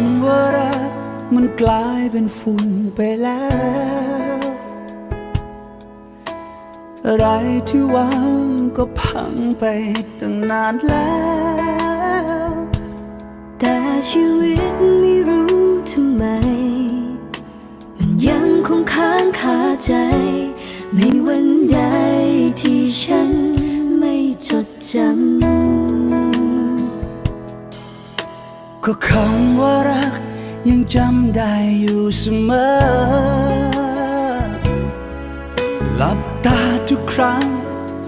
ำว่ารักมันกลายเป็นฝุ่นไปแล้ว อะไรที่หวังก็พังไปตั้งนานแล้ว แต่ชีวิตไม่รู้ทำไม มันยังคงค้างคาใจ ไม่วันใดที่ฉันไม่จดจำ ก็คำว่ารักยังจำได้อยู่เสมอ หลับตาทุกครั้ง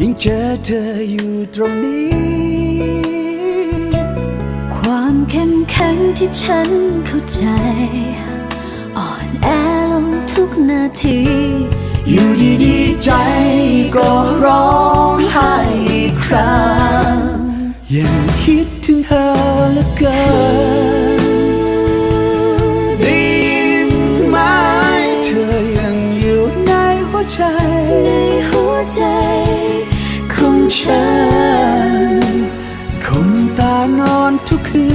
ยังเจอเธออยู่ตรงนี้ ความเข้มแข็งที่ฉันเข้าใจ อ่อนแอลงทุกนาที อยู่ดีๆใจก็ร้องไห้อีกครั้งยังคิดถึงเธอเหลือเกิน วใจ ในหัวใจของฉันคงตานอนทุกคืน